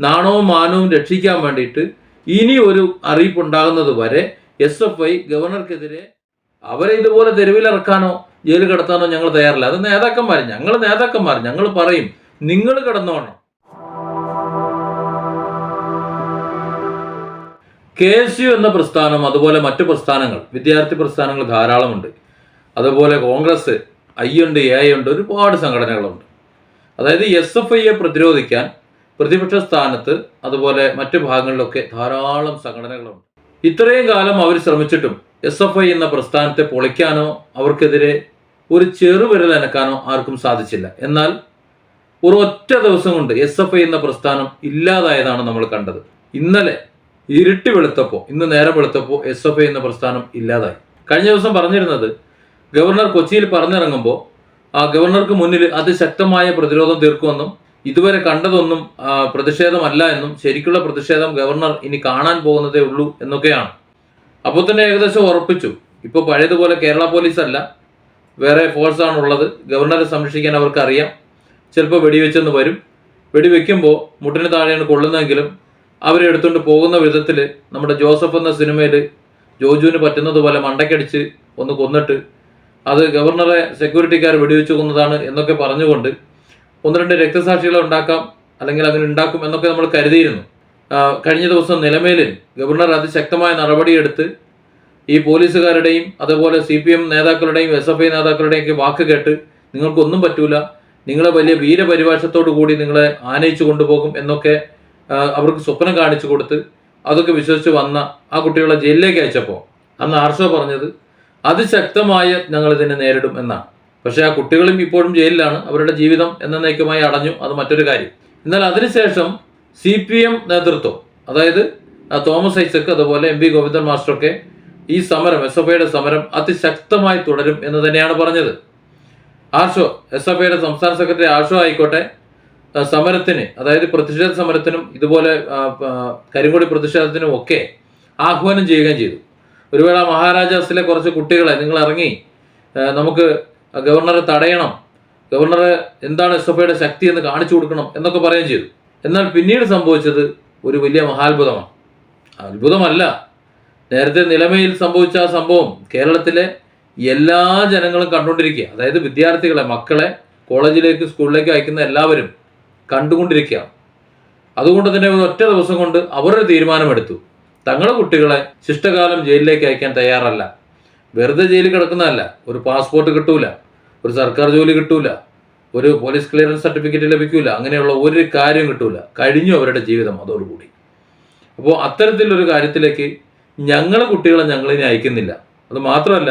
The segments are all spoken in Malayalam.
നാണവും മാനവും രക്ഷിക്കാൻ വേണ്ടിയിട്ട് ഇനി ഒരു അറിയിപ്പുണ്ടാകുന്നത് വരെ എസ് എഫ് ഐ ഗവർണർക്കെതിരെ അവരെ ഇതുപോലെ തെരുവിലിറക്കാനോ ജയിലിൽ കിടത്താനോ ഞങ്ങൾ തയ്യാറില്ല. അത് നേതാക്കന്മാർ ഞങ്ങൾ നേതാക്കന്മാർ ഞങ്ങൾ പറയും നിങ്ങൾ കിടന്നോണം. കെ എസ് യു എന്ന പ്രസ്ഥാനം അതുപോലെ മറ്റു പ്രസ്ഥാനങ്ങൾ വിദ്യാർത്ഥി പ്രസ്ഥാനങ്ങൾ ധാരാളമുണ്ട്. അതുപോലെ കോൺഗ്രസ് ഐ ഉണ്ട് എ ഉണ്ട് ഒരുപാട് സംഘടനകളുണ്ട്. അതായത് എസ് എഫ് ഐയെ പ്രതിരോധിക്കാൻ പ്രതിപക്ഷ സ്ഥാനത്ത് അതുപോലെ മറ്റു ഭാഗങ്ങളിലൊക്കെ ധാരാളം സംഘടനകളുണ്ട്. ഇത്രയും കാലം അവർ ശ്രമിച്ചിട്ടും എസ് എഫ് ഐ എന്ന പ്രസ്ഥാനത്തെ പൊളിക്കാനോ അവർക്കെതിരെ ഒരു ചെറുവിരൽ അനക്കാനോ ആർക്കും സാധിച്ചില്ല. എന്നാൽ ഒരു ഒറ്റ ദിവസം കൊണ്ട് എസ് എഫ് ഐ എന്ന പ്രസ്ഥാനം ഇല്ലാതായതാണ് നമ്മൾ കണ്ടത്. ഇന്നലെ ഇരുട്ടി വെളുത്തപ്പോൾ ഇന്ന് നേരം വെളുത്തപ്പോൾ എസ് എഫ് ഐ എന്ന പ്രസ്ഥാനം ഇല്ലാതായി. കഴിഞ്ഞ ദിവസം പറഞ്ഞിരുന്നത് ഗവർണർ കൊച്ചിയിൽ പറഞ്ഞിറങ്ങുമ്പോൾ ആ ഗവർണർക്ക് മുന്നിൽ അതിശക്തമായ പ്രതിരോധം തീർക്കുമെന്നും ഇതുവരെ കണ്ടതൊന്നും പ്രതിഷേധമല്ല എന്നും ശരിക്കുള്ള പ്രതിഷേധം ഗവർണർ ഇനി കാണാൻ പോകുന്നതേ ഉള്ളൂ എന്നൊക്കെയാണ്. അപ്പോൾ തന്നെ ഏകദേശം ഉറപ്പിച്ചു. ഇപ്പോൾ പഴയതുപോലെ കേരള പോലീസ് അല്ല വേറെ ഫോഴ്സാണ് ഉള്ളത് ഗവർണറെ സംരക്ഷിക്കാൻ അവർക്ക് അറിയാം ചിലപ്പോൾ വെടിവെച്ചെന്ന് വരും. വെടിവെക്കുമ്പോൾ മുട്ടിന് താഴെയാണ് കൊള്ളുന്നതെങ്കിലും അവരെ എടുത്തുകൊണ്ട് പോകുന്ന വിധത്തിൽ നമ്മുടെ ജോസഫ് എന്ന സിനിമയിൽ ജോജുവിന് പറ്റുന്നത് പോലെ മണ്ടക്കടിച്ച് ഒന്ന് കൊന്നിട്ട് അത് ഗവർണറെ സെക്യൂരിറ്റിക്കാർ വെടിവെച്ച് കൊന്നതാണ് എന്നൊക്കെ പറഞ്ഞുകൊണ്ട് ഒന്ന് രണ്ട് രക്തസാക്ഷികളെ ഉണ്ടാക്കാം അല്ലെങ്കിൽ അങ്ങനെ ഉണ്ടാക്കും എന്നൊക്കെ നമ്മൾ കരുതിയിരുന്നു. കഴിഞ്ഞ ദിവസം നിലമേലിൽ ഗവർണർ അതിശക്തമായ നടപടിയെടുത്ത് ഈ പോലീസുകാരുടെയും അതുപോലെ സി പി എം നേതാക്കളുടെയും എസ് എഫ് ഐ നേതാക്കളുടെയും ഒക്കെ വാക്ക് കേട്ട് നിങ്ങൾക്കൊന്നും പറ്റൂല നിങ്ങളെ വലിയ വീരപരിവേഷത്തോടു കൂടി നിങ്ങളെ ആനയിച്ചു കൊണ്ടുപോകും എന്നൊക്കെ അവർക്ക് സ്വപ്നം കാണിച്ചു കൊടുത്ത് അതൊക്കെ വിശ്വസിച്ച് വന്ന ആ കുട്ടികളെ ജയിലിലേക്ക് അയച്ചപ്പോൾ അന്ന് ആർഷോ പറഞ്ഞത് അതിശക്തമായ ഞങ്ങളിതിനെ നേരിടും എന്നാണ്. പക്ഷേ ആ കുട്ടികളും ഇപ്പോഴും ജയിലിലാണ്. അവരുടെ ജീവിതം എന്നേക്കുമായി അടഞ്ഞു. അത് മറ്റൊരു കാര്യം. എന്നാൽ അതിനുശേഷം സി പി എം നേതൃത്വം അതായത് തോമസ് ഐസക് അതുപോലെ എം പി ഗോവിന്ദൻ മാസ്റ്ററൊക്കെ ഈ സമരം എസ് എഫ് ഐയുടെ സമരം അതിശക്തമായി തുടരും എന്ന് തന്നെയാണ് പറഞ്ഞത്. ആർഷോ എസ് എഫ് ഐയുടെ സംസ്ഥാന സെക്രട്ടറി ആർഷോ ആയിക്കോട്ടെ സമരത്തിന് അതായത് പ്രതിഷേധ സമരത്തിനും ഇതുപോലെ കരിങ്കൊടി പ്രതിഷേധത്തിനും ഒക്കെ ആഹ്വാനം ചെയ്യുകയും ചെയ്തു. ഒരുവേള മഹാരാജാസിലെ കുറച്ച് കുട്ടികളെ നിങ്ങൾ ഇറങ്ങി നമുക്ക് ഗവർണറെ തടയണം. ഗവർണർ എന്താണ് എസ് എഫ് ഐയുടെ ശക്തി എന്ന് കാണിച്ചു കൊടുക്കണം എന്നൊക്കെ പറയുകയും ചെയ്തു. എന്നാൽ പിന്നീട് സംഭവിച്ചത് ഒരു വലിയ മഹാത്ഭുതമാണ്. അത്ഭുതമല്ല. നേരത്തെ നിലമയിൽ സംഭവിച്ച ആ സംഭവം കേരളത്തിലെ എല്ലാ ജനങ്ങളും കണ്ടുകൊണ്ടിരിക്കുക. അതായത് വിദ്യാർത്ഥികളെ മക്കളെ കോളേജിലേക്ക് സ്കൂളിലേക്ക് അയക്കുന്ന എല്ലാവരും കണ്ടുകൊണ്ടിരിക്കുക അതുകൊണ്ട് തന്നെ ഒറ്റ ദിവസം കൊണ്ട് അവരൊരു തീരുമാനമെടുത്തു. തങ്ങളുടെ കുട്ടികളെ ശിഷ്ടകാലം ജയിലിലേക്ക് അയക്കാൻ തയ്യാറല്ല. വെറുതെ ജയിലിൽ കിടക്കുന്നതല്ല. ഒരു പാസ്പോർട്ട് കിട്ടൂല ഒരു സർക്കാർ ജോലി കിട്ടൂല ഒരു പോലീസ് ക്ലിയറൻസ് സർട്ടിഫിക്കറ്റ് ലഭിക്കൂല അങ്ങനെയുള്ള ഒരു കാര്യം കിട്ടൂല. കഴിഞ്ഞു അവരുടെ ജീവിതം അതോടുകൂടി. അപ്പോൾ അത്തരത്തിലൊരു കാര്യത്തിലേക്ക് ഞങ്ങളെ കുട്ടികളെ ഞങ്ങളിനി അയക്കുന്നില്ല. അത് മാത്രമല്ല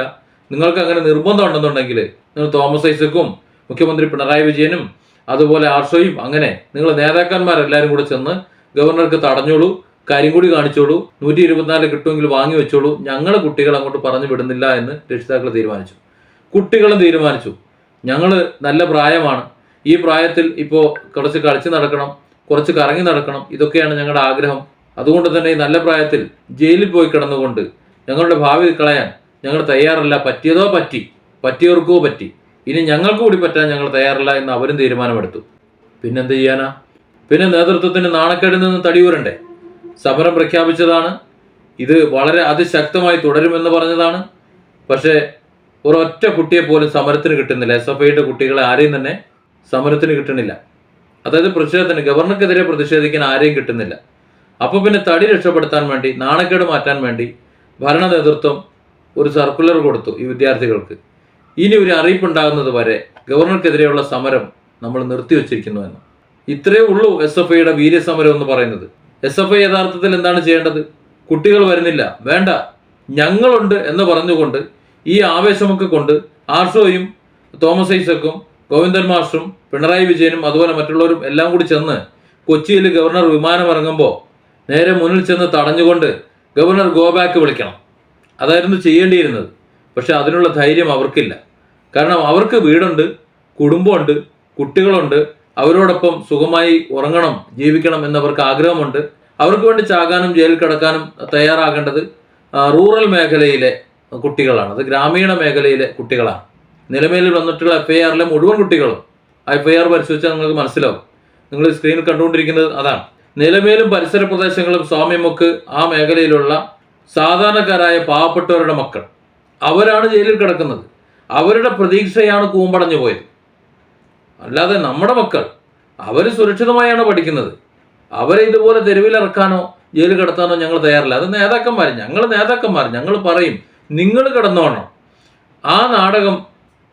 നിങ്ങൾക്ക് അങ്ങനെ നിർബന്ധം ഉണ്ടെന്നുണ്ടെങ്കിൽ നിങ്ങൾ തോമസ് ഐസക്കും മുഖ്യമന്ത്രി പിണറായി വിജയനും അതുപോലെ ആർഷോയും അങ്ങനെ നിങ്ങൾ നേതാക്കന്മാരെല്ലാവരും കൂടെ ചെന്ന് ഗവർണർക്ക് തടഞ്ഞോളൂ. കാര്യം കൂടി കാണിച്ചോളൂ. നൂറ്റി ഇരുപത്തിനാല് കിട്ടുമെങ്കിൽ വാങ്ങി വെച്ചോളൂ. ഞങ്ങളെ കുട്ടികൾ അങ്ങോട്ട് പറഞ്ഞു വിടുന്നില്ല എന്ന് രക്ഷിതാക്കൾ തീരുമാനിച്ചു. കുട്ടികളും തീരുമാനിച്ചു. ഞങ്ങൾ നല്ല പ്രായമാണ്. ഈ പ്രായത്തിൽ ഇപ്പോൾ കുറച്ച് കളിച്ച് നടക്കണം കുറച്ച് കറങ്ങി നടക്കണം. ഇതൊക്കെയാണ് ഞങ്ങളുടെ ആഗ്രഹം. അതുകൊണ്ട് തന്നെ ഈ നല്ല പ്രായത്തിൽ ജയിലിൽ പോയി കിടന്നുകൊണ്ട് ഞങ്ങളുടെ ഭാവി കളയാൻ ഞങ്ങൾ തയ്യാറല്ല. പറ്റിയതോ പറ്റി പറ്റിയവർക്കോ പറ്റി. ഇനി ഞങ്ങൾക്ക് കൂടി പറ്റാൻ ഞങ്ങൾ തയ്യാറല്ല എന്ന് അവരും തീരുമാനമെടുത്തു. പിന്നെന്ത് ചെയ്യാനാ? പിന്നെ നേതൃത്വത്തിന് നാണക്കേടിൽ നിന്ന് തടിയൂരണ്ടേ? സമരം പ്രഖ്യാപിച്ചതാണ്. ഇത് വളരെ അതിശക്തമായി തുടരുമെന്ന് പറഞ്ഞതാണ്. പക്ഷേ ഒരൊറ്റ കുട്ടിയെ പോലും സമരത്തിന് കിട്ടുന്നില്ല. എസ് എഫ് ഐയുടെ കുട്ടികളെ ആരെയും തന്നെ സമരത്തിന് കിട്ടുന്നില്ല അതായത് പ്രതിഷേധത്തിന് ഗവർണർക്കെതിരെ പ്രതിഷേധിക്കാൻ ആരെയും കിട്ടുന്നില്ല. അപ്പോൾ പിന്നെ തടി രക്ഷപ്പെടുത്താൻ വേണ്ടി നാണക്കേട് മാറ്റാൻ വേണ്ടി ഭരണ നേതൃത്വം ഒരു സർക്കുലർ കൊടുത്തു ഈ വിദ്യാർത്ഥികൾക്ക്. ഇനി ഒരു അറിയിപ്പുണ്ടാകുന്നത് വരെ ഗവർണർക്കെതിരെയുള്ള സമരം നമ്മൾ നിർത്തിവെച്ചിരിക്കുന്നു എന്ന്. ഇത്രയേ ഉള്ളൂ എസ് എഫ് ഐയുടെ വീര്യസമരം എന്ന് പറയുന്നത്. എസ് എഫ് ഐ യഥാർത്ഥത്തിൽ എന്താണ് ചെയ്യേണ്ടത്? കുട്ടികൾ വരുന്നില്ല. വേണ്ട. ഞങ്ങളുണ്ട് എന്ന് പറഞ്ഞുകൊണ്ട് ഈ ആവേശമൊക്കെ കൊണ്ട് ആർഷോയും തോമസ് ഐസക്കും ഗോവിന്ദൻ മാസ്റ്ററും പിണറായി വിജയനും അതുപോലെ മറ്റുള്ളവരും എല്ലാം കൂടി ചെന്ന് കൊച്ചിയിൽ ഗവർണർ വിമാനം ഇറങ്ങുമ്പോൾ നേരെ മുന്നിൽ ചെന്ന് തടഞ്ഞുകൊണ്ട് ഗവർണർ ഗോ ബാക്ക് വിളിക്കണം. അതായിരുന്നു ചെയ്യേണ്ടിയിരുന്നത്. പക്ഷെ അതിനുള്ള ധൈര്യം അവർക്കില്ല. കാരണം അവർക്ക് വീടുണ്ട് കുടുംബമുണ്ട് കുട്ടികളുണ്ട് അവരോടൊപ്പം സുഖമായി ഉറങ്ങണം ജീവിക്കണം എന്നവർക്ക് ആഗ്രഹമുണ്ട്. അവർക്ക് വേണ്ടി ചാകാനും ജയിലിൽ കിടക്കാനും തയ്യാറാകേണ്ടത് റൂറൽ മേഖലയിലെ കുട്ടികളാണ്. അത് ഗ്രാമീണ മേഖലയിലെ കുട്ടികളാണ്. നിലമേലിൽ വന്നിട്ടുള്ള എഫ് ഐ ആറിലെ മുഴുവൻ കുട്ടികളും ആ എഫ് ഐ ആർ പരിശോധിച്ചാൽ നിങ്ങൾക്ക് മനസ്സിലാവും. നിങ്ങൾ സ്ക്രീനിൽ കണ്ടുകൊണ്ടിരിക്കുന്നത് അതാണ്. നിലമേലും പരിസര പ്രദേശങ്ങളും സ്വാമ്യമുക്ക് ആ മേഖലയിലുള്ള സാധാരണക്കാരായ പാവപ്പെട്ടവരുടെ മക്കൾ. അവരാണ് ജയിലിൽ കിടക്കുന്നത്. അവരുടെ പ്രതീക്ഷയാണ് കൂമ്പടഞ്ഞു പോയത്. അല്ലാതെ നമ്മുടെ മക്കൾ അവർ സുരക്ഷിതമായാണ് പഠിക്കുന്നത്. അവരെ ഇതുപോലെ തെരുവിലിറക്കാനോ ജയിൽ കിടത്താനോ ഞങ്ങൾ തയ്യാറില്ല. അത് നേതാക്കന്മാർ ഞങ്ങൾ നേതാക്കന്മാർ ഞങ്ങൾ പറയും നിങ്ങൾ കിടന്നോണം. ആ നാടകം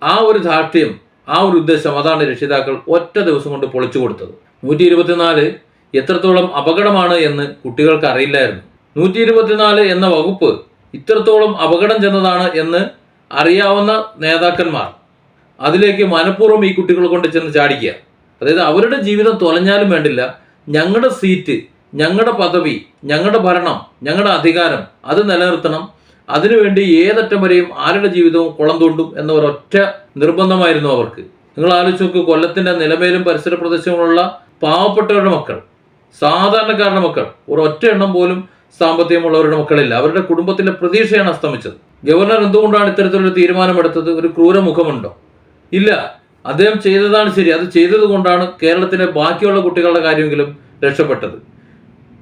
ആ ഒരു ധാർഷ്ട്യം ആ ഒരു ഉദ്ദേശം അതാണ് രക്ഷിതാക്കൾ ഒറ്റ ദിവസം കൊണ്ട് പൊളിച്ചു കൊടുത്തത്. നൂറ്റി ഇരുപത്തിനാല് എത്രത്തോളം അപകടമാണ് എന്ന് കുട്ടികൾക്ക് അറിയില്ലായിരുന്നു. നൂറ്റി ഇരുപത്തിനാല് എന്ന വകുപ്പ് ഇത്രത്തോളം അപകടം ചെന്നതാണ് എന്ന് അറിയാവുന്ന നേതാക്കന്മാർ അതിലേക്ക് മനഃപൂർവം ഈ കുട്ടികളെ കൊണ്ട് ചെന്ന് ചാടിക്കുക. അതായത് അവരുടെ ജീവിതം തൊലഞ്ഞാലും വേണ്ടില്ല. ഞങ്ങളുടെ സീറ്റ് ഞങ്ങളുടെ പദവി ഞങ്ങളുടെ ഭരണം ഞങ്ങളുടെ അധികാരം അത് നിലനിർത്തണം. അതിനുവേണ്ടി ഏതറ്റം വരെയും ആരുടെ ജീവിതവും കുളം തോണ്ടും എന്ന ഒരൊറ്റ നിർബന്ധമായിരുന്നു അവർക്ക്. നിങ്ങൾ ആലോചിച്ച് നോക്ക് കൊല്ലത്തിന്റെ നിലമേലും പരിസര പ്രദേശങ്ങളുള്ള പാവപ്പെട്ടവരുടെ മക്കൾ സാധാരണക്കാരുടെ മക്കൾ ഒരൊറ്റ എണ്ണം പോലും സാമ്പത്തികമുള്ളവരുടെ മക്കളില്ല. അവരുടെ കുടുംബത്തിലെ പ്രതീക്ഷയാണ് അസ്തമിച്ചത്. ഗവർണർ എന്തുകൊണ്ടാണ് ഇത്തരത്തിലൊരു തീരുമാനമെടുത്തത്? ഒരു ക്രൂര മുഖമുണ്ടോ ഇല്ല. അദ്ദേഹം ചെയ്തതാണ് ശരി. അത് ചെയ്തത് കൊണ്ടാണ് കേരളത്തിലെ ബാക്കിയുള്ള കുട്ടികളുടെ കാര്യമെങ്കിലും രക്ഷപ്പെട്ടത്.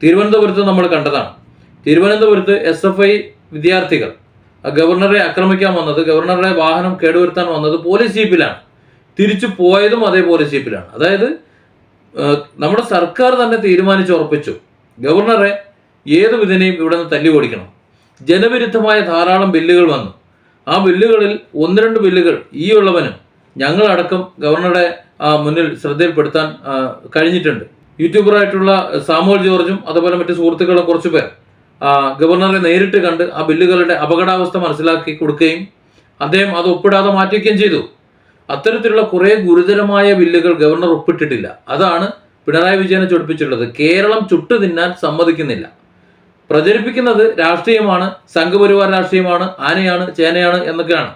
തിരുവനന്തപുരത്ത് നമ്മൾ കണ്ടതാണ്. തിരുവനന്തപുരത്ത് എസ് എഫ് ഐ വിദ്യാർത്ഥികൾ ഗവർണറെ ആക്രമിക്കാൻ വന്നത് ഗവർണറുടെ വാഹനം കേടുവരുത്താൻ വന്നത് പോലീസ് ജീപ്പിലാണ്. തിരിച്ചു പോയതും അതേ പോലീസ് ജീപ്പിലാണ്. അതായത് നമ്മുടെ സർക്കാർ തന്നെ തീരുമാനിച്ചുറപ്പിച്ചു ഗവർണറെ ഏത് വിധനയും ഇവിടെ നിന്ന് തല്ലി ഓടിക്കണം ജനവിരുദ്ധമായ ധാരാളം ബില്ലുകൾ വന്നു. ആ ബില്ലുകളിൽ ഒന്ന് രണ്ട് ബില്ലുകൾ ഈ ഉള്ളവനും ഞങ്ങളടക്കം ഗവർണറുടെ മുന്നിൽ ശ്രദ്ധയിൽപ്പെടുത്താൻ കഴിഞ്ഞിട്ടുണ്ട്. യൂട്യൂബറായിട്ടുള്ള സാമുവൽ ജോർജും അതുപോലെ മറ്റു സുഹൃത്തുക്കളും കുറച്ചു പേർ ഗവർണറെ നേരിട്ട് കണ്ട് ആ ബില്ലുകളുടെ അപകടാവസ്ഥ മനസ്സിലാക്കി കൊടുക്കുകയും അദ്ദേഹം അത് ഒപ്പിടാതെ മാറ്റുകയും ചെയ്തു. അത്തരത്തിലുള്ള കുറേ ഗുരുതരമായ ബില്ലുകൾ ഗവർണർ ഒപ്പിട്ടിട്ടില്ല. അതാണ് പിണറായി വിജയനെ ചൊടിപ്പിച്ചിട്ടുള്ളത്. കേരളം ചുട്ടു തിന്നാൻ സമ്മതിക്കുന്നില്ല. പ്രചരിപ്പിക്കുന്നത് രാഷ്ട്രീയമാണ് സംഘപരിവാർ രാഷ്ട്രീയമാണ് ആനയാണ് ചേനയാണ് എന്നൊക്കെയാണ്.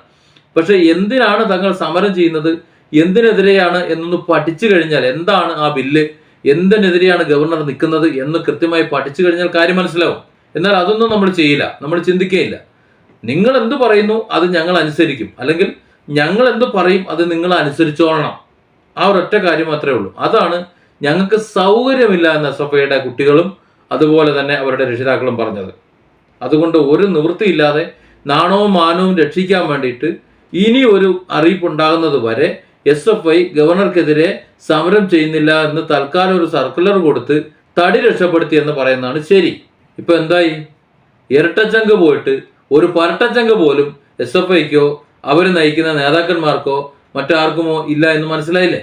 പക്ഷെ എന്തിനാണ് തങ്ങൾ സമരം ചെയ്യുന്നത്? എന്തിനെതിരെയാണ് എന്നൊന്ന് പഠിച്ചു കഴിഞ്ഞാൽ എന്താണ് ആ ബില്ല്? എന്തിനെതിരെയാണ് ഗവർണർ നിൽക്കുന്നത് എന്ന് കൃത്യമായി പഠിച്ചു കഴിഞ്ഞാൽ കാര്യം മനസ്സിലാവും. എന്നാൽ അതൊന്നും നമ്മൾ ചെയ്യില്ല. നമ്മൾ ചിന്തിക്കുകയില്ല നിങ്ങൾ എന്ത് പറയുന്നു അത് ഞങ്ങൾ അനുസരിക്കും. അല്ലെങ്കിൽ ഞങ്ങൾ എന്ത് പറയും അത് നിങ്ങൾ അനുസരിച്ചോളണം. ആ ഒരൊറ്റ കാര്യം മാത്രമേ ഉള്ളൂ. അതാണ് ഞങ്ങൾക്ക് സൗകര്യമില്ല എന്ന എസ് കുട്ടികളും അതുപോലെ തന്നെ അവരുടെ രക്ഷിതാക്കളും പറഞ്ഞത്. അതുകൊണ്ട് ഒരു നിവൃത്തിയില്ലാതെ നാണവും മാനവും രക്ഷിക്കാൻ വേണ്ടിയിട്ട് ഇനി ഒരു അറിയിപ്പുണ്ടാകുന്നത് വരെ എസ് എഫ് ഐ ഗവർണർക്കെതിരെ സമരം ചെയ്യുന്നില്ല എന്ന് തൽക്കാലം ഒരു സർക്കുലർ കൊടുത്ത് തടി രക്ഷപ്പെടുത്തി എന്ന് പറയുന്നതാണ് ശരി. ഇപ്പൊ എന്തായി? ഇരട്ടച്ചങ്ക് പോയിട്ട് ഒരു പരട്ടച്ചങ്ക് പോലും എസ് എഫ് ഐക്കോ അവർ നയിക്കുന്ന നേതാക്കന്മാർക്കോ മറ്റാർക്കുമോ ഇല്ല എന്ന് മനസ്സിലായില്ലേ?